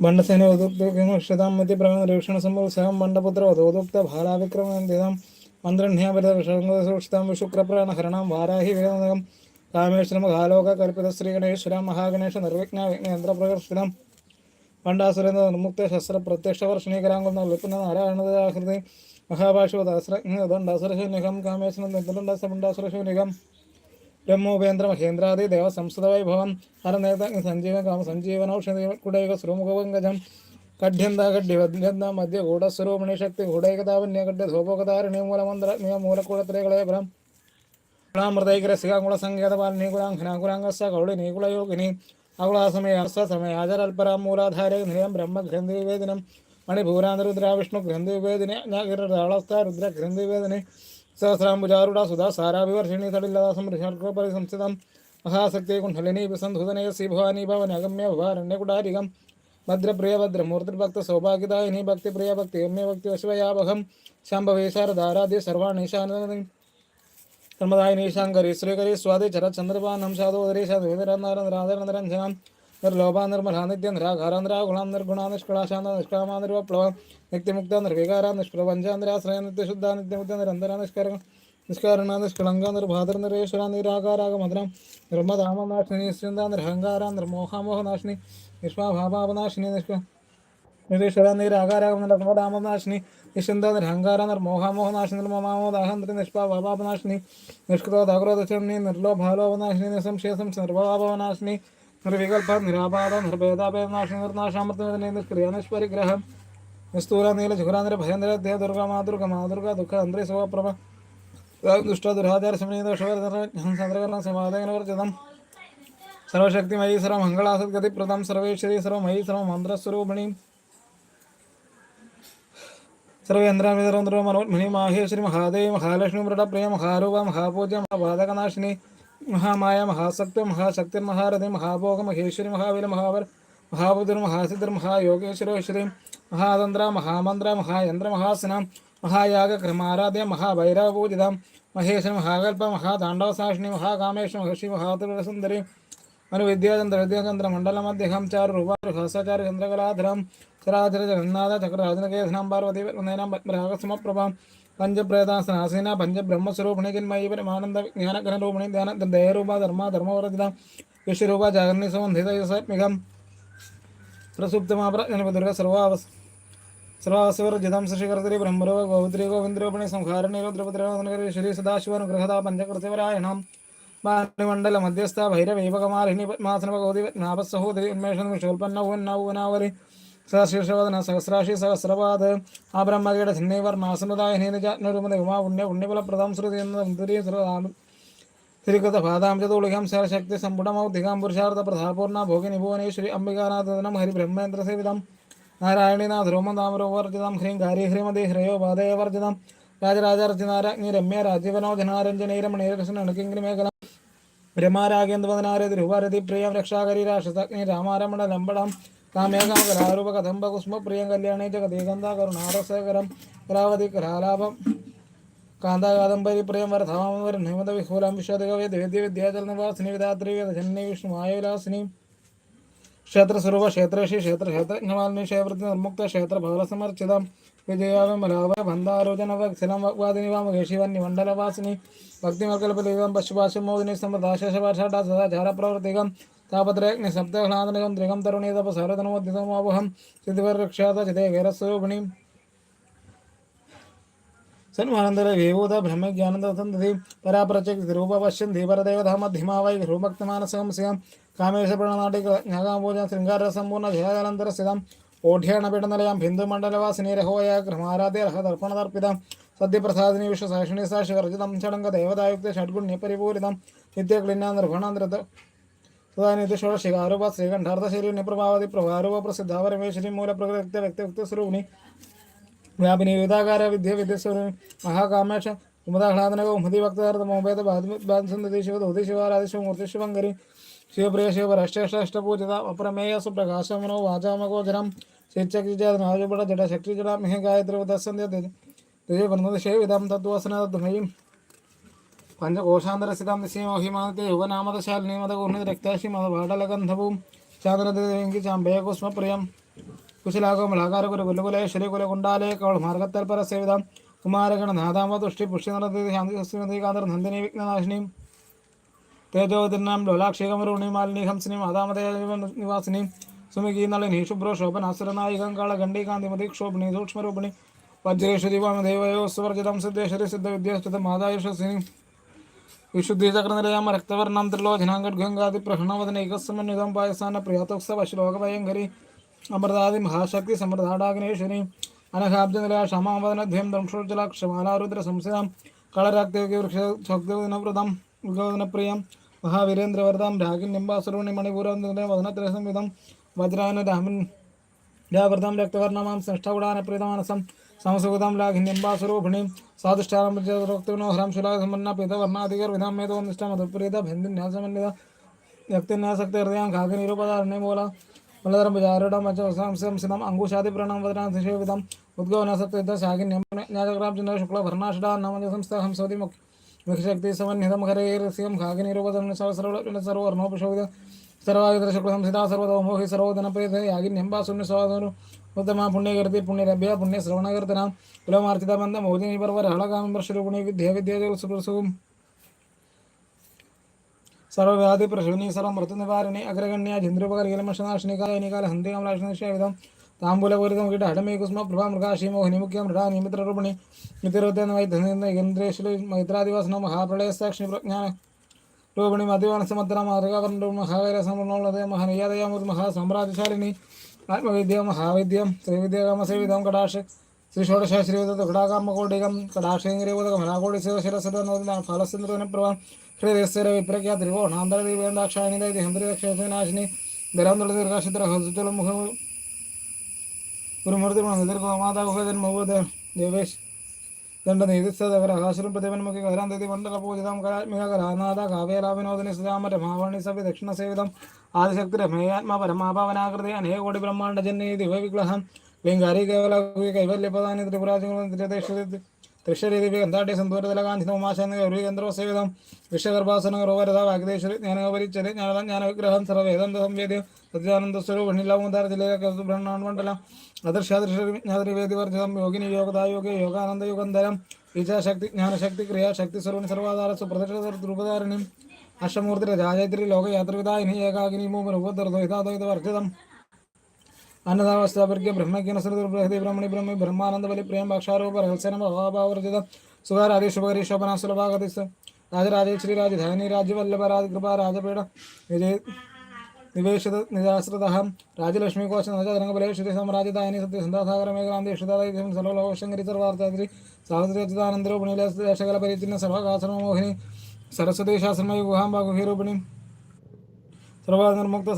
മധ്യപ്രവീക്ഷണ സംഭവം ബണ്ഡപുത്ര വധോദുക്ത ഭാലാവിക്രമം മന്ത്രണ്യാപരിതം ശുക്രപ്രാണഹരണം വാരാഹി വേദനകം രാമേശ്വരം ഹാലോക കൽപ്പിത ശ്രീ ഗണേശ്വരം മഹാഗണേശ നിർവിഘ്ന വിഘ്നേന്ദ്രപ്രകർഷിതം പണ്ടാസുരേന്ദ്ര നിർമുക്ത ശസ്ത്ര പ്രത്യക്ഷ വർഷണീകരാംഗം നിർലിപ്പുന്ന നാരായണദാഹൃതി ദണ്ഡാസുരശൂന്യകം കാമേശ്വരം നിർദ്ദണ്ഡാസുരശൂന്യകം ബ്രഹ്മോപേന്ദ്ര മഹേന്ദ്രാദി ദേവ സംസ്കൃത വൈഭവം ഹരനേത സഞ്ജീവൻ കാമ സഞ്ജീവനൌഷധി കുടൈക ശ്രീമുഖപങ്കജം കഢ്യന്ത കഢ്യവദ്യന്ത മധ്യ ഗൂഢസ്വരൂപിണി ശക്തി ഗൂഢൈകതാവന്യ കഢ്യ ധോപോകതാരണി മൂലമന്ത്ര നിയ മൂലക്കൂടത്രേകളെ ബ്രം മൃതൈകരസികാകുള സങ്കേത പാലനി കുലാംഘനാകുലാംഗസ കൗളി നീകുളയോഗിനി അകുളാസമയ അർസമയ ആചരൽപര ബ്രഹ്മഗ്രന്ഥി വിവേദനം മണിഭൂരാന്തരുദ്ര ഗ്രന്ഥി വിവേദിനി രുദ്ര ഗ്രന്ഥി സഹസ്രാംബുജാരുട സുധാ സാരാഭിവർഷിണി തടില്ലദാസം ഋഷർക്കോപരി സംസ്ഥിതം മഹാസക്തി കുണ്ഠലിനി വിസന്ധുതനയ ശ്രീ ഭവാനി ഭവനഗമ്യ ഭവാരണ്യകുടാരികം ഭദ്രപ്രിയ ഭദ്രമൂർത്തിർഭക്ത സൗഭാഗ്യദായിനി ഭക്തിപ്രിയ ഭക്തി ഗമ്യ ഭക്തി വശവയാവഹം ശാംഭവേ ശാരദാരാധ്യ സർവാണീശാനന്ദ ധർമ്മദായിനി ശങ്കരി ശ്രീകരി സ്വാതി ചരചന്ദ്രപാനം സാധോദരി സാധുവിതരനാരനരാധരനരഞ്ജനം നിർലോഭ निर्लोभा निर्मला नित्यनिरा घरांध्रा गुणाम निर्गुणा निष्कलाशा निष्काम निष्कळाशांत नित्य मुक्त निर्विकार निष्प्रपंचा निराश्रय निशुद्ध नित्य मुक्त निरंतर निष्कर निष्कारण निष्कलंग निर्भाद्र निरेश्वर निराकारागमद्रा निर्मदामनाशिनी निश्चिंदा निर्हंगार निर्मोहामोहनाशिनी निष्पाभावनाशिनी निष्क निरेश्वर निराकारागम निर्मदामनाशिनी निश्चिंदा निर्हंगारा निर्मोहामोहनाशिनी निर्ममामोदाहंत्र निष्पाभावनाशिनी निष्कृतोदाग्रोदचरणी निर्लोभालोभनाशिनी निसंशय निर्भावनाशिनी നിർവികൽപ നിരാപാദ നിർഭേദാഭേദനാശിനി നിർനാശാമൃതനെ നിഷ്ക്രിയ നിഷ്പരിഗ്രഹം നിസ്തൂല നീല ജുഹുരാന്തര ഭയന്തര ദേഹ ദുർഗ മാതൃക മാതൃക ദുഃഖ അന്തരി സുഖപ്രഭ ദുഷ്ട ദുരാചാര സമനീതോഷവർദ്ധന സമാധാനവർജിതം സർവശക്തിമയി സർവ മംഗളാസദ്ഗതിപ്രദം സർവേശ്വരി സർവമയീ സർവമന്ത്രസ്വരൂപിണി സർവേന്ദ്രാമിതരന്ദ്ര മനോന്മണി മാഹേശ്വരി മഹാദേവി മഹാലക്ഷ്മി മൃഡപ്രിയ മഹാരൂപ മഹാപൂജ്യ മഹാപാതകനാശിനി महामाया, महासक्त, महाशक्ति, महारथि, महाभोग महेश्वरी महावीर, महावर महाबुद्र महासिद्र महायोगेश्वर, श्री महातंत्र, महामंत्र, महायंत्र, महासना, महायाग, क्रमाराध्य महाभैरव पूजित महेश महाकल्प महादांडव साक्षिणी महाकामेश महर्षि महातुरसुंदरी अनुविद्याचंद्र विद्याचंद्र मंडल मध्यम चार, रूपाचार्य चंद्रकलाधरम चराचर जगन्नाथ, चक्रराजन केधनम पार्वती नयनम പഞ്ചപ്രേതാസനാസീന പഞ്ചബ്രഹ്മസ്വരൂപിണി ജന്മയി പരമാനന്ദ വിജ്ഞാനഘനരൂപിണി ധ്യാന ദയരൂപ ധർമ്മ ധർമ്മവർജിത വിശ്വരൂപ ജാഗർണി സുഗന്ധിത യസാത്മികം പ്രസുപ്തമാപ്രജനപദുർഗ സർവാവസ് സർവാവസവർജിതം ശശികർത്തരി ബ്രഹ്മരോ ഗോവിന്ദ്രി ഗോവിന്ദ്രോപണി സംഹാരണീരോ ദ്രവദ്രവനകരി ശ്രീ സദാശിവനുഗ്രഹത പഞ്ചകൃത്യപരായണം ബാലമണ്ഡല മധ്യസ്ഥ ഭൈരവൈവകമാലിനി പത്മാസന ഭഗവതി നാഭസഹോദരി ഉന്മേഷ നിമിഷോൽപ്പന്ന ഊന്നാവൂനാവരി സഹശീർഷവദന സഹസ്രാശി സഹസ്രപാദ് ആ ബ്രഹ്മകയുടെ ധിന്നൈവർണാസനദായ നീനജാത്മരൂപത ഉമാ പുണ്യ പുണ്യഫലപ്രദം ശ്രുതി എന്ന മുദ്രീ ശ്രീകൃത പാദാംശതോളികം ശക്തി സമ്പുടമൗദ്ധികാം പുരുഷാർത്ഥ പ്രധാപൂർണ ഭോഗിനി ഭുവനേശ്വരി അംബികാനാഥനം ഹരി ബ്രഹ്മേന്ദ്ര സേവിതം നാരായണീനാഥ രോമദാമരോവർജിതം ഹ്രീം കാരി ഹ്രീമതി ഹ്രയോ പാദയവർജിതം രാജരാജാർജിനാരാജ്ഞി രമ്യ രാജീവനോജനാരഞ്ജനീരമണീരകൃഷ്ണ അണുക്കിങ്കിരി മേഖല രമാരാഗേന്ദ്രവദനാരതി രൂപാരതി പ്രിയം രക്ഷാകരി രാക്ഷസഗ്നി രാമാരമണ ലംബടം काम्याकामकरारूपकदम्बकुस्मप्रियङ्कल्याणे जगदेगन्धाकरुणारसकरं करावधिकरालाभं कान्ताकादम्बरीप्रियंवरधामवरनिमदविहुलां विश्वदिगवेद्यविद्याचलनवासिनिविदात्रिवेदजन्नि विष्णुमायविलासिनी क्षेत्रस्वरूप क्षेत्रेषि क्षेत्रक्षेत्रज्ञमालिनी क्षेत्रमुक्त क्षेत्रफलसमर्चितं विजयाविमलावय भन्दारोजनवक्षिलं वादिनि वामघेषिवन्निमण्डलवासिनि भक्तिमकल्पदेवं पशुपाशुमोदिनि समदाशपाषाटा सदाचारप्रवर्तिकं ജന്നി വിഷ്ണു മായവിലാസിനി തപ ക്ഷേത്രേഷി ചിതിവരക്ഷാത ചിതേ വേരസ്വരൂപിണി. സന്മാനന്ദര വിഭൂത ബ്രഹ്മജ്ഞാനന്ദി പരാപ്രചക് രൂപ പശ്യന്തി പരദേവത മധ്യമാവൈ രൂപക്തമാനസം സ്യാം കാമേശപ്രണനാട്ടിക ജ്ഞാകാപൂജ ശൃംഗാരസമ്പൂർണ ജയാനന്തര സ്ഥിതം ഓഢ്യാണപീഠനിലയം ഹിന്ദുമണ്ഡലവാസിനി രഹോയ ഗ്രഹമാരാധ്യ രഹതർപ്പണതർപ്പിതം സദ്യപ്രസാദിനി വിശ്വസാക്ഷിണി സാക്ഷിവർജിതം ചടങ്ക ദേവതായുക്ത ഷഡ്ഗുണ്യപരിപൂരിതം നിത്യക്ലിന്ന നിർഭണാന്തരത സദാനിത്യ ഷോഡശികാരൂപ ശ്രീകണ്ഠാർത്ഥശൈലി പ്രഭാവതി പ്രഭാരൂപ പ്രസിദ്ധ പരമേശ്വരി മൂലപ്രകൃത വ്യക്തിയുക്ത സ്വരൂപിണി വ്യാപിനി വിവിധാകാര വിദ്യ വിദ്യസ്വരൂപി മഹാകാമേക്ഷ കുമുദാഹ്ലാദനക ഉമതി ഭക്താർത്ഥ മോപേത ബാധസന്ധതി ശിവ ധോതി ശിവാരാധിശിവ മൂർത്തി ശിവങ്കരി ശിവപ്രിയ ശിവരഷ്ടേഷ്ടപൂജിത അപ്രമേയ സുപ്രകാശമനോ വാചാമഗോചരം ശിച്ചക്തിജാതനാജുപട ജഡ ശക്തി ജഡ മിഹ ഗായത്രി ഉദസ്സന്ധ്യ ദേവനദശേവിധം തത്വസന തദ്മയും പഞ്ചകോശാന്തരസ്ഥിതം നിശ്ചയമഹിമാനത്തെ യുവനാമതശാലിനി മത ഊർണിത രക്താശി മത പാടലഗന്ധവും ചാന്ദ്രദേവി ചാമ്പയ കുസ്മപ്രിയം കുശലാകോ മലാകാരകുല കുലകുലേ ശരീകുല കുണ്ടാലേ കവൾ മാർഗത്തൽപര സേവിതം കുമാരഗണ നാദാമ തുഷ്ടി പുഷ്ടി നടത്തി ശാന്തി കാന്തർ നന്ദിനി വിഘ്നനാശിനിയും തേജോതിർനാം ലോലാക്ഷികമരുണി മാലിനി ഹംസിനിയും ആദാമതേ നിവാസിനിയും സുമികി നളിനി ശുഭ്രോ ശോഭനാസുരനായികം കാള ഗണ്ഡീകാന്തിമതി ക്ഷോഭിണി സൂക്ഷ്മരൂപിണി വജ്രേശ്വരി വാമദേവയോ സുവർജിതം സിദ്ധേശ്വരി സിദ്ധ വിദ്യാസ്ഥിതം മാതായുഷസിനി വിശുദ്ധീചക്രനിലയാമ രക്തവർണം ത്രിലോചനാംഗഡ്ഗംഗാതി പ്രഹ്ണവദനൈകസമന്വിതം പായസാന പ്രിയാതോക്സവ ശ്ലോകഭയങ്കരി അമൃതാദി മഹാശക്തി സമൃതാടാഗ്നേശ്വരി അനഹാബ്ജനില ക്ഷമാവദനധ്യം ദംഷോജ്ജലാക്ഷമാലാരുദ്ര സംസ്ഥിതം കളരാക്തേകി വൃക്ഷോക്തിവ്രതം ഉദ്ഗോദനപ്രിയം മഹാവീരേന്ദ്രവരദം രാഗിൻ നിംബാസുരുണി മണിപൂരം വദനത്രസംവിധം വജ്രാന രാമൻ രാവൃതം രക്തവർണമാം സൃഷ്ടകുടാനപ്രീതമാനസം संस्कृतम हिन्दिम्बासुरोभिणीं साधिष्ठारम्भोक्तिनो हरां शुलासमन्ना पीतवर्णाधिकर्विधां मे तो निष्ठामधुप्रीत भिन्दिन्यासमन्विता व्यक्तिन्यासक्ति हृदयां खाकिनीरूपधारणे मूला मलधरं विचारडमचंसिदम् अङ्कुशादि प्रणं वदनां शिशेविदम् उद्गवनासक्तिद्ध शाकिन्यं न्याचक्राब्जन शुक्लभर्णाषडा नामजसंस्था हंसवति मुख्य मुख्यशक्ति समन्वितं हरेरसियं खाकिनीरूपधरणे सर्व सर्वर्णोपशोभित सर्वायुधशुक्लसंसिता सर्वतोमोहि सर्वोदनप्रीत यागिन्यम्बा शून्यस्वादनु ഉത്തമ പുണ്യകീർത്തി പുണ്യലഭ്യ പുണ്യ ശ്രവണകീർത്തന കുലമാർജിത ബന്ധം മോദിനി പർവ ഹളകാമം വർഷരൂപിണി വിദ്യ വിദ്യാസുപ്രസവും സർവവ്യാധി പ്രശുനി സർവ മൃത്യുനിവാരിണി അഗ്രഗണ്യ ജിന്ദ്രോപകരീലമഷനാശിനി കായനികാല ഹന്തി കമലാശനിഷേവിധം താമ്പൂലപൂരിതം കീട്ട അടമേ കുസ്മ പ്രഭ മൃഗാശി മോഹിനി മുഖ്യ മൃഗാ നിമിത്രരൂപിണി മിത്രവൃത്തേന വൈദ്യ ഇന്ദ്രേശ്വരി മൈത്രാദിവാസന മഹാപ്രളയ സാക്ഷി പ്രജ്ഞാന രൂപിണി മധ്യവാനസമുദ്ര മഹാകാര മഹാവൈരസമുള്ളത് മഹനീയതയാമത് മഹാസാമ്രാജ്യശാലിനി ആത്മവിദ്യം മഹാവിദ്യം ശ്രീവിദ്യാകാമസേവിതം കടാക്ഷ ശ്രീ ഷോഡശാശ്രീവിധ കടാകാമകോടികം കടാക്ഷേന്ദ്രീവതകം ഹനാകോടി ശിവശിരസിദ്ധ ഫലസിന്ദ്രവനപ്രഭ ശ്രീരസ്വര വിപ്രഖ്യ ത്രികോണാന്തര ദിവ്യന്താക്ഷായനി ഹംദ്രക്ഷനാശിനി ധരാന്തര ദീർഘാശിത്ര ഹംസത്തുല മുഖ ഗുരുമൂർത്തി മാതാ ഗുഹജൻ മഹൂദ ദേവേശ് ദണ്ഡനീതിസ്ഥവർ ആകാശം പ്രതിപന്മുഖി കരാന്തതി മണ്ഡല പൂജിതം കലാത്മിക കലാനാഥ കാവ്യലാവിനോദിനി സുധാമ രമാവണി സവി ദക്ഷിണ സേവിതം ആദിശക്തി രമേയാത്മ പരമാഭാവനാകൃതി അനേകോടി ബ്രഹ്മാണ്ഡ ജന്യ ദിവവിഗ്ലഹം ലിംഗാരി കേവല കൈവല്യപദാനി ത്രിപുരാജ തൃശ്ശരീതി ഗന്ധാട്യ സന്തൂരതലകാന്തി ഉമാശാന്തി ഗൗരി ബ്രഹ്മാണ്ഡലം അദർശാദൃശ്യവേദിവർജിതം യോഗിനി ജ്ഞാനശക്തി ಅನ್ನದಾವಸ್ಥಾಪರ್ಗೆ ಬ್ರಹ್ಮಕ್ಕೆ ಅನುಸರಿದ ಬೃಹದಿ सरस्वती शास्त्रमयि സർവാനിർമുക്ത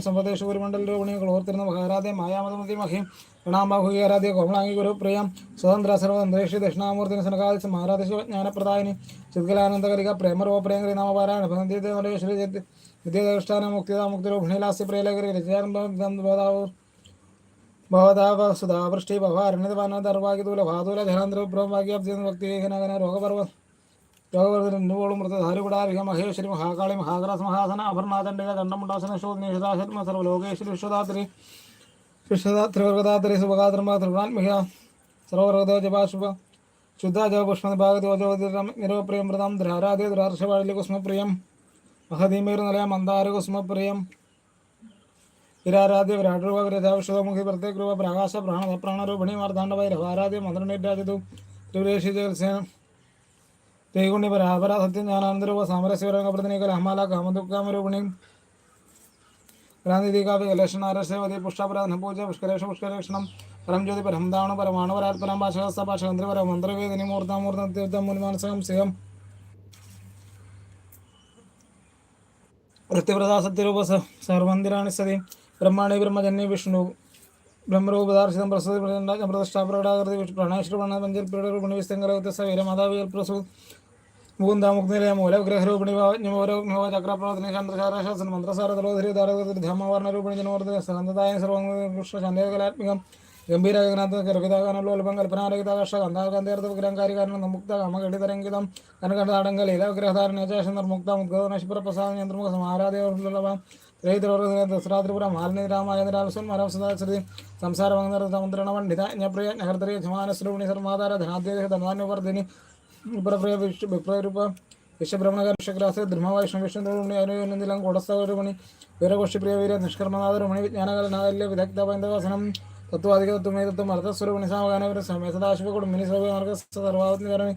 സമ്പദേശ ഗുരുമണ്ഡല രൂപിണികൾ ഓർത്തിരുന്ന മഹാരാധ്യ മായാമതമതി മഹിം ഗണാംബാഹുകി ആരാധ്യ കോമളാംഗി ഗുരു പ്രിയം സ്വതന്ത്ര സർവതന്ത്രേഷി ദക്ഷിണാമൂർത്തിനി സനകാദി മഹാരാധ ശിവജ്ഞാനപ്രദായിനി ചിത്കലാനന്ദകരിക പ്രേമരൂപ പ്രിയങ്കരി നാമപാരായണ ഭഗന്തീശ്വരി വിദ്യാധിഷ്ഠാന മുക്തിദ മുക്തിരൂപിണിലാസ്യ പ്രിയലേഖരി രചയാനന്ദാവൂ ഭവതാവ സുധാവൃഷ്ടി ഭവാരണ്യതപാനദർവാഗിതൂല ഭാതൂല ധനാന്തര ഭക്തി ഭക്തിഗന രോഗപർവ രോഗവർദ്ധനോളും മൃതധാരുകുടാരിക മഹേശ്വരി മഹാകാളി മഹാഗ്രാസ മഹാസന അഭർണാദണ്ഡിക ദണ്ഡമുണ്ടാസന ശോധന യശദാശത്മ സർവലോകേശ്വരി വിശ്വദാത്രി വിശ്വദാത്രിവർഗദാത്രി സുഭഗാത്രമ ത്രിഗുണാത്മിക സർവവർഗദോ ജപാശുഭ ശുദ്ധ ജപുഷ്മ ഭാഗതോജോതിരം നിരവപ്രിയം മൃതം ദ്രാരാധ്യ ദ്രാർഷവാഴി കുസ്മപ്രിയം മഹദീമേർ നിലയ മന്ദാര കുസ്മപ്രിയം വിരാരാധ്യ വിരാടരൂപ വിരജാവിഷമുഖി പ്രത്യേക രൂപ പ്രകാശ പ്രാണ പ്രാണരൂപിണി മാർദ്ദാണ്ഡവായി രവാരാധ്യ മന്ത്രണിരാജിതു ത്രിപുരേഷി ജലസേന തേകുണ്ണി പരാപര സത്യം ജ്ഞാനാനന്ദരൂപ സാമരസ്യവരംഗപ്രതിനിക ലഹമാല കാമദുഃഖാമരൂപിണിയും ഗ്രാന്തികാവ്യ കാവ്യ കലേഷണാരസ്യവതി പുഷ്ടാപരാധന പൂജ പുഷ്കരേഷ പുഷ്കരേഷണം പരം ജ്യോതി പരംദാണ പരമാണു പരാത്പരം ഭാഷകസ്ത ഭാഷകന്ത്രി പര മന്ത്രവേദിനി മൂർത്താമൂർത്തം തീർത്ഥം മുൻമാനസകം സിഹം വൃത്തിപ്രദാ സത്യരൂപ സർവന്ദിരാണി സതി ബ്രഹ്മാണി ബ്രഹ്മജന്യ വിഷ്ണു ബ്രഹ്മരൂപദാർശിതം പ്രസതി പ്രതിഷ്ഠാപ്രകടാകൃതി പ്രണേശ്വര പ്രണ പഞ്ചൽ പീഠരൂപിണി വിസ്തങ്കരവ്യത്യസ്ത വീരമാതാവികൾ പ്രസു മുകുന്ദാമുക്തിനിലയ മൂലഗ്രഹരൂപിണി ചക്രപ്രവർത്തന ചന്ദ്രശാരാശാസന മന്ത്രസാരതലോധരി ധാരകൃതി ധർമ്മവർണരൂപിണി ജനവർദ്ധന സനന്ദതായ സർവകൃഷ്ണ ചന്ദ്രകലാത്മികം ഗംഭീരഗനാഥ കർവിതാകാനലോൽപം കൽപ്പനാരഹിതാകർഷ ഗന്ധാകാന്തേർദ്ധ വിഗ്രഹകാരികാരണം നമുക്ത കമകടിതരംഗിതം കനകടാടങ്കൽ ഇലവിഗ്രഹധാരണ ശേഷം നിർമുക്ത മുദ്ഗതനശിപുര പ്രസാദ യന്ത്രമുഖ സമാരാധയം ദസരാത്രിപുര മാലിന്യ രാമായ നിരാവസൻ മരവസദാശ്രുതി സംസാരമംഗള സമുദ്രണ പണ്ഡിത ജ്ഞപ്രിയ നഗർദ്രിയ സമാനശ്രൂണി സർമാതാര ധനാദ്യ ധനാന്യവർദ്ധിനി വിപ്രപ്രിയ വിഷ്ണു വിപ്രരൂപ വിശ്വബ്രഹ്മകർഷഗ്രാസ ദ്രുമവൈഷ്ണവ വിഷ്ണുരുമണി അനുയോന്യനിലം കൂടസ്ഥരുമണി വീരഗോഷ്ഠിപ്രിയ വീര നിഷ്കർമ്മനാഥരുമണി വിജ്ഞാനകലനാഥല്യ വിദഗ്ധ ബന്ധവസനം തത്വാധിക തത്വമേതത്വം അർത്ഥസ്വരൂപിണി സാമഗാനവര സമയ സദാശിവ കുടുംബിനി സർവമാർഗ സർവാത്മകരണി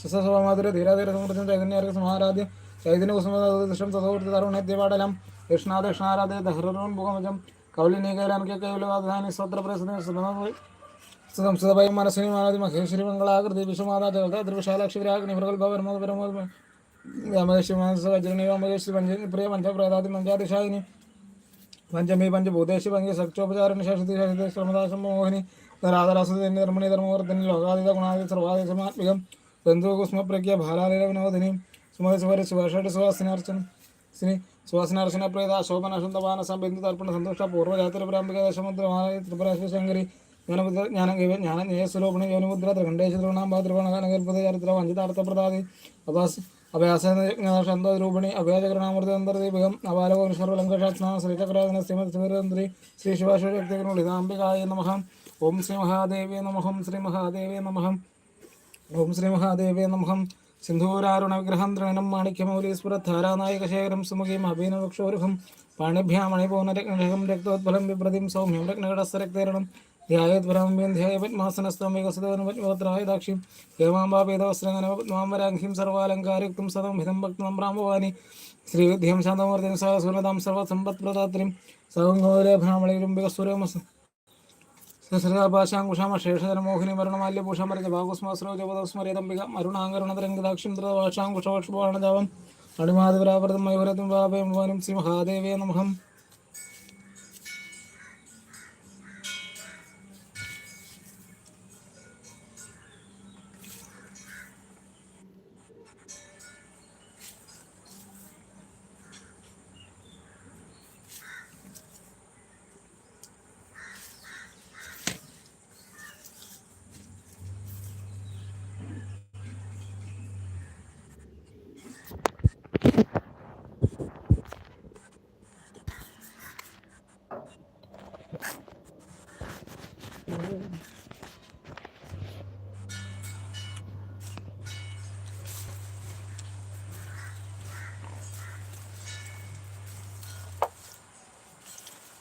സുസസ്വമാധുര ധീരാധീര സമൃദ്ധം ചൈതന്യാർഗ സമാരാധ്യ ചൈതന്യ കുസുമദൃഷ്ടം തഥോർത്തി തരുണേത്യപാടലം ദക്ഷിണാ ദക്ഷിണാരാധ്യ ദഹ്റും ഭൂകമജം കൗലിനീകൈലാനക കൈവലവാധാനി സ്വത്ര പ്രസിദ്ധ സംസ്കൃതഭയം മനസ്സിനി മാനതി മഹേശ്വരി മംഗളാകൃതി വിശ്വമാതാ ജഗത ദൃവിശാലാക്ഷി വിരാഗ്നി പ്രഗൽഭ പരമോദ പരമോദ രാമകേശ്വരി മാനസ വജ്രണി രാമകേശ്വരി പഞ്ച പ്രിയ പഞ്ചപ്രേതാതി പഞ്ചാതിശായിനി പഞ്ചമി പഞ്ചഭൂതേശി പഞ്ച സക്ഷോപചാരണി ശേഷതി ശേഷതി ശ്രമദാസം മോഹിനി രാധരാസുതി നിർമ്മണി ധർമ്മവർദ്ധനി ലോകാതീത ഗുണാതി സർവാദിസമാത്മികം ബന്ധുകുസ്മപ്രജ്ഞ ഭാലാലയ വിനോദിനി സുമതി സുവര സുഭാഷയുടെ സുവാസനാർച്ചനം ശ്രീ സുവാസനാർച്ചന പ്രേത ശോഭന ശുദ്ധപാന ബിന്ദു തർപ്പണ സന്തോഷ പൂർവ്വജാത്ര പ്രാമ്പിക ദശമുദ്രമായ ത്രിപുരാശ്വ ശങ്കരി ശിവാശ്വരക്തികരുളിതാംബികായ നമഃ ഓം ശ്രീ നമഃ ശ്രീ നമഃ ഓം ശ്രീ മഹാദേവേ സുമുഖീം അഭിനവക്ഷോരുഹം പാണിഭ്യാമണിപൂർണരത്നരഹം രക്തോത്ഫലം വിപ്രതിം സൗമ്യം രത്നകടസ്ഥരക്തേരണം ध्यायद्भ्राम्यन्ध्यायपद्मासनस्त्वमेकसुतवनपद्मवत्रायदाक्षीं हेमाम्बापेदवस्रङ्गनपद्माम्बराङ्घीं सर्वालङ्कार्युक्तं सदं हितं भक्तं रामभवानि श्रीविद्यां शान्तमूर्तिं सरसुरदां सर्वसम्पत्प्रदात्रीं सौङ्गोले भ्रामणिबिकसूर्यमस् श्रीपाशाङ्कुशामशेषधरमोहिनी वर्णमाल्यपूषामरजभागुस्मास्रोजपदस्मरेदम्बिका अरुणाङ्गरुणतरङ्गदाक्षिं तदवाशाङ्कुशवक्ष्मणजावम् अणिमादिपरावृतं मयुरतं वापयं वानिं नमः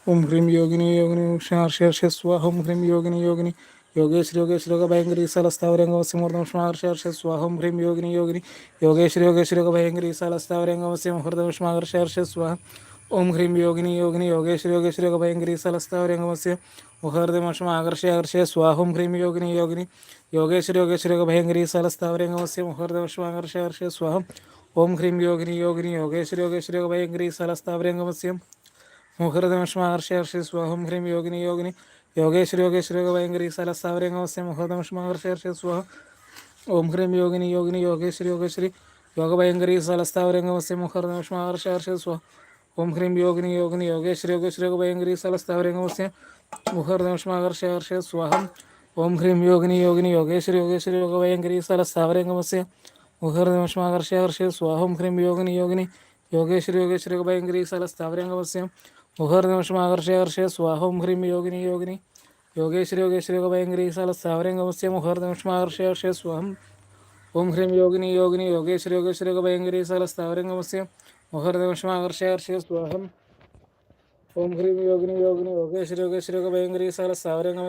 ശ്രീവിദ്യം ശാന്തമൂർത്തിം സഹസുരതാം സർവസമ്പത്പ്രദാത്രിം സൗങ്കോലേഭ്രാമളിരും വികസുരമസ് സഹസ്രഭാഷാങ്കുഷാമശേഷധരമോഹിനി മരണമാല്യഭൂഷമരജ ഭാഗസ്മാസ്രോജപദസ്മരേതംബിക അരുണാങ്കരണതരംഗദാക്ഷിം ദ്രവാഷാങ്കുഷവക്ഷുപാണജാവം അണിമാതിപരാവൃതം മയൂരത്തും വാപയം ഭവാനും ശ്രീ മഹാദേവേ നമഹം ഓം ഹ്രീം യോഗിനി യോഗിനി ഹർഷ സ്വാഹ ഓം ഹ്രീം യോഗിനി യോഗിനി യോഗേശ്വര യോഗേശ്വര ഭയങ്കരി സലസ്ഥാവരംഗമസ്യമർദ്ദംഷ്മാഹർഷ സ്വാഹം ഹ്രീം യോഗിനി യോഗിനി യോഗേശ്വര യോഗേശ്വര ഭയങ്കരി സലസ്ഥാവരംഗമസ്യം ഹൃദംഷ്മാഹർഷ സ്വാഹ ഓം ഹ്രീം യോഗിനി യോഗിനി യോഗേശ്വര യോഗേശ്വര ഭയങ്കരി സലസ്ഥാവരംഗമസ്യ മുഹർദമഷ്മാകർഷ ഹർഷ സ്വാഹം ഹ്രീം യോഗിനി യോഗിനി യോഗേശ്വര യോഗേശ്വര ഭയങ്കരി സലസ്ഥാവരംഗമസ്യ മുഹർദമഷ്മാകർഷ ഹർഷ സ്വാഹം ഓം ഹ്രീം യോഗിനി യോഗിനി യോഗേശ്വര യോഗേശ്വര ഭയങ്കരി സലസ്ഥാവരംഗമസ്യം മുഹൃതമഷ്മഹർഷർഷി സ്വഹം ഹ്രീം യോഗിനി യോഗിനി യോഗേശ്വര യോഗേശ്വര ഭയങ്കരി സലസ്ഥാവരംഗമസ്യ മുഹൃതമഷ്മഹർഷർഷി സ്വഹം ഓം ഹ്രീം യോഗിനി യോഗിനി യോഗേശ്വരി യോഗേശ്വരി യോഗഭയങ്കരി സലസ്ഥാവരംഗമസ്യ മുഹൃതമഷ്മഹർഷർഷി സ്വഹം ഓം ഹ്രീം യോഗിനി യോഗിനി യോഗേശ്വരി യോഗേശ്വര ഭയങ്കരി സലസ്ഥാവരംഗമസ്യ മുഹൃതമഷ്മഹർഷർഷി സ്വഹം ഓം ഹ്രീം യോഗിനി യോഗിനി യോഗേശ്വരി യോഗേശ്വരി യോഗഭയങ്കരി സലസ്ഥാവരംഗമസ്യ മുഹൃതമഷ്മഹർഷർഷി സ്വഹം ഹ്രീം യോഗിനി യോഗിനി യോഗേശ്വരി യോഗേശ്വരി ഭയങ്കരി സലസ്ഥാവരംഗമസ്യ മുഹർനിമിഷമാകർഷകർഷയ സ്വാഹം ഹ്രീം യോഗിനി യോഗിനി. യോഗേശ്വരി യോഗേശ്വരി ഭയങ്കരി സാല സ്ഥാവരംഗമസ്യ മുഹർനിമിഷമാകർഷകർഷയ സ്വാഹം. ഓം ഹ്രീം യോഗിനി യോഗിനി യോഗേശ്വരി യോഗേശ്വരി ഭയങ്കരി സാല സ്ഥാവരംഗമസ്യ മുഹർനിമിഷമാകർഷകർഷയ സ്വാഹം. ഓം ഹ്രീം യോഗിനി യോഗിനി യോഗേശ്വരി യോഗേശ്വരി ഭയങ്കരി സാല സ്ഥാവരംഗമ